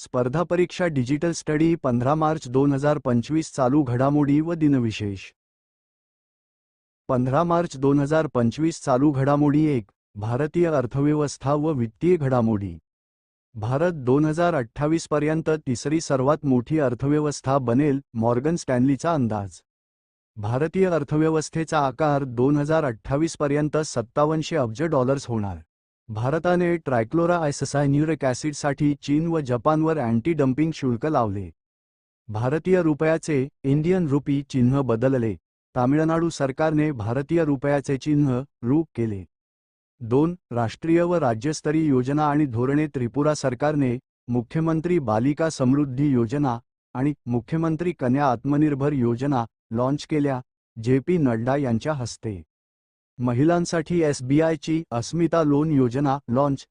स्पर्धा परीक्षा digital study पंधरा मार्च दोन हजार पंचवीस चालू घडामोडी व दिनविशेष. पंधरा मार्च दोन हजार पंचवीस चालू घडामोडी एक भारतीय अर्थव्यवस्था व वित्तीय घडामोडी. भारत दोन हजार अठ्ठावीस पर्यंत तिसरी सर्वात मोठी अर्थव्यवस्था बनेल मॉर्गन स्टॅनलीचा अंदाज. भारतीय अर्थव्यवस्थेचा आकार दोन हजार अठ्ठावीस पर्यंत सत्तावनशे अब्ज डॉलर्स होणार. भारताने ट्रायक्लोरा आयससायन्युरिक ॲसिडसाठी चीन व जपानवर अँटी डम्पिंग शुल्क लावले. भारतीय रुपयाचे इंडियन रुपी चिन्ह बदलले. तामिळनाडू सरकारने भारतीय रुपयाचे चिन्ह रूप केले. दोन राष्ट्रीय व राज्यस्तरीय योजना आणि धोरणे त्रिपुरा सरकारने मुख्यमंत्री बालिका समृद्धी योजना आणि मुख्यमंत्री कन्या आत्मनिर्भर योजना लॉन्च केल्या जे पी नड्डा यांच्या हस्ते. महिलांसाठी एसबीआयची अस्मिता लोन योजना लॉन्च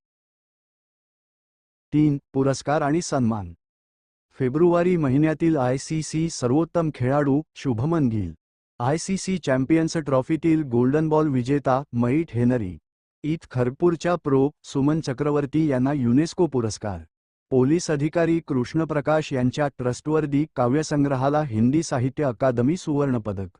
तीन पुरस्कार आणि सन्मान. फेब्रुवारी महिन्यातील आयसीसी सर्वोत्तम खेळाडू शुभमन गिल. आयसीसी चॅम्पियन्स ट्रॉफीतील गोल्डन बॉल विजेता मईट हेनरी. ईथ खरपूरच्या प्रो सुमन चक्रवर्ती यांना युनेस्को पुरस्कार. पोलीस अधिकारी कृष्णप्रकाश यांच्या ट्रस्टवर्दी काव्यसंग्रहाला हिंदी साहित्य अकादमी सुवर्णपदक.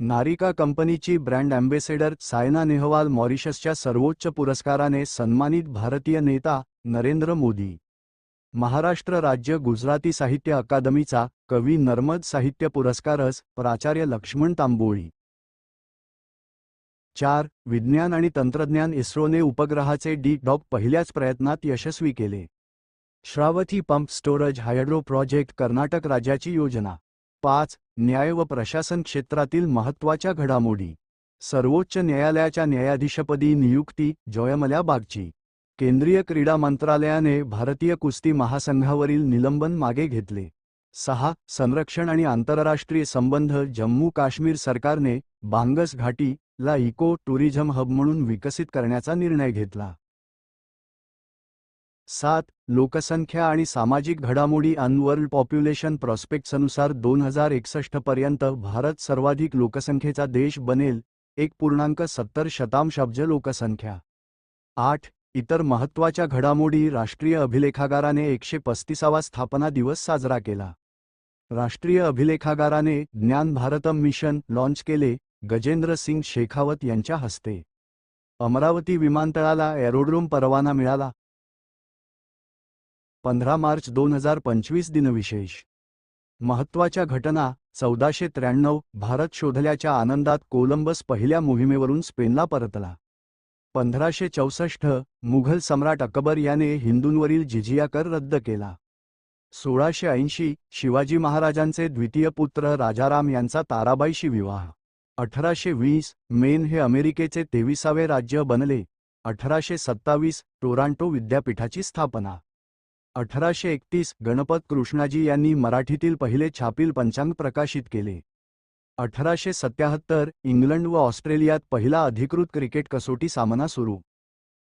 नारिका कंपनीची ब्रँड अँबेसेडर सायना नेहवाल मॉरिशसच्या सर्वोच्च पुरस्काराने सन्मानित भारतीय नेता नरेंद्र मोदी. महाराष्ट्र राज्य गुजराती साहित्य अकादमीचा कवी नर्मद साहित्य पुरस्कारस प्राचार्य लक्ष्मण तांबोळी. चार विज्ञान आणि तंत्रज्ञान इस्रोने उपग्रहाचे डी डॉक पहिल्याच प्रयत्नात यशस्वी केले. Sharavathi pump storage hydro project Karnataka राज्याची योजना. पाच न्याय व प्रशासन क्षेत्रातील महत्त्वाच्या घडामोडी. सर्वोच्च न्यायालयाच्या न्यायाधीशपदी नियुक्ती जोयमल्या बागची. केंद्रीय क्रीडा मंत्रालयाने भारतीय कुस्ती महासंघावरील निलंबन मागे घेतले. सहा संरक्षण आणि आंतरराष्ट्रीय संबंध जम्मू काश्मीर सरकारने बांगस घाटी ला इको टुरिझम हब म्हणून विकसित करण्याचा निर्णय घेतला. सात लोकसंख्या आणि सामाजिक घडामोडी अनवर्ल्ड पॉप्युलेशन प्रॉस्पेक्ट्सनुसार दोन हजार एकसष्ट पर्यंत भारत सर्वाधिक लोकसंख्येचा देश बनेल एक पूर्णांक सत्तर शतांश अब्ज लोकसंख्या. आठ इतर महत्त्वाच्या घडामोडी राष्ट्रीय अभिलेखागाराने एकशे पस्तीसावा स्थापना दिवस साजरा केला. राष्ट्रीय अभिलेखागाराने ज्ञान भारतम मिशन लॉन्च केले गजेंद्र सिंग शेखावत यांच्या हस्ते. अमरावती विमानतळाला एरोड्रोम परवाना मिळाला पंधरा मार्च दोन हजार पंचवीस दिनविशेष. महत्त्वाच्या घटना चौदाशे त्र्याण्णव भारत शोधल्याच्या आनंदात कोलंबस पहिल्या मोहिमेवरून स्पेनला परतला. पंधराशे चौसष्ट मुघल सम्राट अकबर याने हिंदूंवरील जिझिया कर रद्द केला. सोळाशे ऐंशी शिवाजी महाराजांचे द्वितीय पुत्र राजाराम यांचा ताराबाईशी विवाह. अठराशे वीस मेन हे अमेरिकेचे तेविसावे राज्य बनले. अठराशे सत्तावीस टोरांटो विद्यापीठाची स्थापना. अठराशे एकतीस गणपत कृष्णाजी यांनी मराठीतील पहिले छापील पंचांग प्रकाशित केले. अठराशे सत्याहत्तर इंग्लंड व ऑस्ट्रेलियात पहिला अधिकृत क्रिकेट कसोटी सामना सुरू.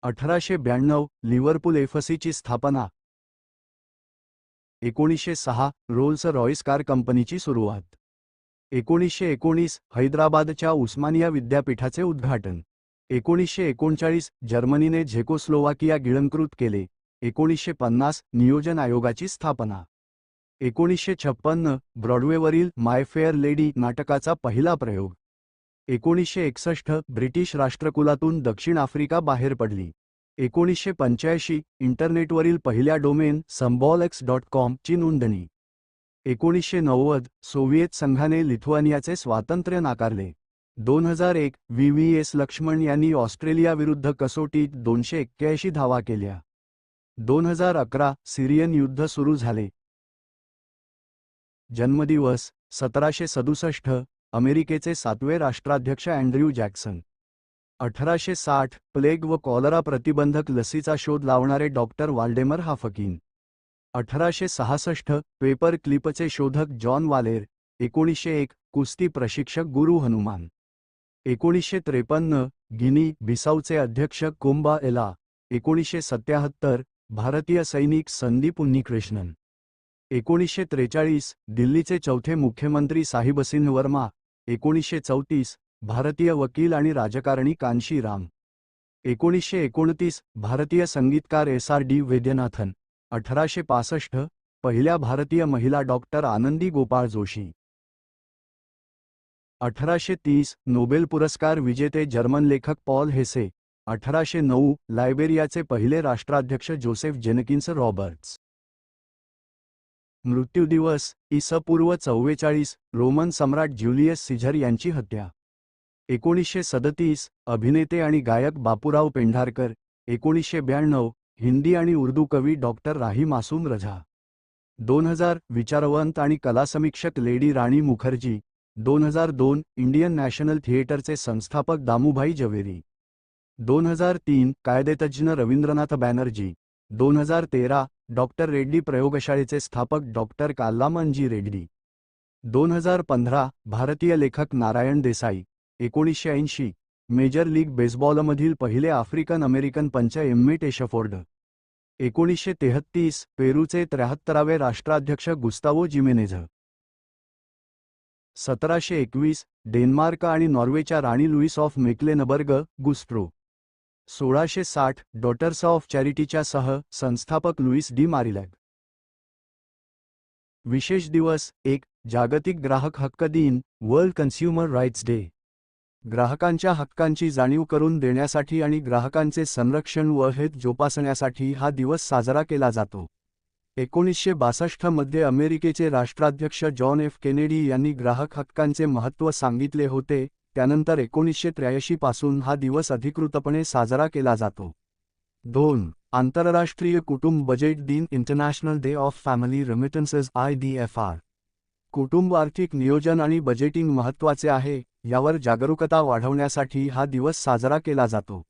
अठराशे ब्याण्णव लिव्हरपूल एफसीची स्थापना. एकोणीसशे सहा रोल्स रॉईस कार कंपनीची सुरुवात. एकोणीसशे एकोणीस हैदराबादच्या उस्मानिया विद्यापीठाचे उद्घाटन. एकोणीसशे एकोणचाळीस जर्मनीने झेकोस्लोवाकिया गिळंकृत केले. एकोणीसशे पन्नास नियोजन आयोगाची स्थापना. एकोणीसशे छप्पन्न ब्रॉडवेवरील माय फेअर लेडी नाटकाचा पहिला प्रयोग. एकोणीसशे एकसष्ट ब्रिटिश राष्ट्रकुलातून दक्षिण आफ्रिका बाहेर पडली. एकोणीसशे पंच्याऐंशी इंटरनेटवरील पहिल्या डोमेन संबॉलेक्स डॉट कॉमची नोंदणी. एकोणीसशे नव्वद सोव्हिएत संघाने लिथुआनियाचे स्वातंत्र्य नाकारले. दोन हजार एक व्ही व्ही एस लक्ष्मण यांनी ऑस्ट्रेलियाविरुद्ध कसोटीत दोनशे एक्क्याऐंशी धावा केल्या. दोन हजार अकरा सिरियन युद्ध सुरू झाले. जन्मदिवस सतराशे सदुसष्ट अमेरिकेचे सातवे राष्ट्राध्यक्ष अँड्र्यू जॅक्सन. अठराशे साठ प्लेग व कॉलरा प्रतिबंधक लसीचा शोध लावणारे डॉक्टर वाल्डेमर हाफकिन. अठराशे सहासष्ट पेपर क्लिपचे शोधक जॉन वालेर. एकोणीसशे एक कुस्ती प्रशिक्षक गुरु हनुमान. एकोणीसशे त्रेपन्न गिनी बिसाऊचे अध्यक्ष कोंबा एला. एकोणीसशे सत्याहत्तर भारतीय सैनिक संदीप उन्नीकृष्णन. एकोणीसशे त्रेचाळीस दिल्लीचे चौथे मुख्यमंत्री साहिबसिन वर्मा. एकोणीसशे चौतीस भारतीय वकील आणि राजकारणी कांशी राम. एकोणीसशे एकोणतीस भारतीय संगीतकार एस आर डी वैद्यनाथन. अठराशे पासष्ट पहिल्या भारतीय महिला डॉक्टर आनंदी गोपाळ जोशी. अठराशे तीस नोबेल पुरस्कार विजेते जर्मन लेखक पॉल हेसे. अठराशे नऊ लायबेरियाचे पहिले राष्ट्राध्यक्ष जोसेफ जेनकिन्स रॉबर्ट्स. मृत्यूदिवस इस पूर्व चव्वेचाळीस रोमन सम्राट ज्युलियस सिझर यांची हत्या. एकोणीसशे सदतीस अभिनेते आणि गायक बापूराव पेंढारकर. एकोणीसशे ब्याण्णव हिंदी आणि उर्दू कवी डॉक्टर राही मासूम रझा. दोन हजार विचारवंत आणि कलासमीक्षक लेडी राणी मुखर्जी. दोन हजार दोन इंडियन नॅशनल थिएटरचे संस्थापक दामूभाई जवेरी. दोन हजार तीन कायदेतज्ज्ञ रवींद्रनाथ बॅनर्जी दोन हजार तेरा डॉक्टर रेड्डी प्रयोगशाळेचे स्थापक डॉक्टर काल्लामनजी रेड्डी दोन हजार पंधरा भारतीय लेखक नारायण देसाई एकोणीसशे ऐंशी मेजर लीग बेसबॉलमधील पहिले आफ्रिकन अमेरिकन पंच एम्मी टेशफोर्ड एकोणीसशे तेहत्तीस पेरूचे त्र्याहत्तरावे राष्ट्राध्यक्ष गुस्तावो जिमेनेझ सतराशे एकवीस डेन्मार्क आणि नॉर्वेच्या राणी लुईस ऑफ मेक्लेनबर्ग गुस्ट्रो सोळाशे साठ डॉटर्स ऑफ चॅरिटीच्या सह संस्थापक लुईस डी मारिलॅग. विशेष दिवस एक जागतिक ग्राहक हक्क दिन वर्ल्ड कन्झ्युमर राईट्स डे. ग्राहकांच्या हक्कांची जाणीव करून देण्यासाठी आणि ग्राहकांचे संरक्षण व हित जोपासण्यासाठी हा दिवस साजरा केला जातो. एकोणीसशे बासष्टमध्ये अमेरिकेचे राष्ट्राध्यक्ष जॉन एफ केनेडी यांनी ग्राहक हक्कांचे महत्त्व सांगितले होते त्यानंतर एकोणीसशे त्र्याऐंशी पासून हा दिवस अधिकृतपणे साजरा केला जातो. दोन आंतरराष्ट्रीय कुटुंब बजेट दिन international day of family remittances I D F R कुटुंब आर्थिक नियोजन आणि बजेटिंग महत्त्वाचे आहे यावर जागरूकता वाढवण्यासाठी हा दिवस साजरा केला जातो.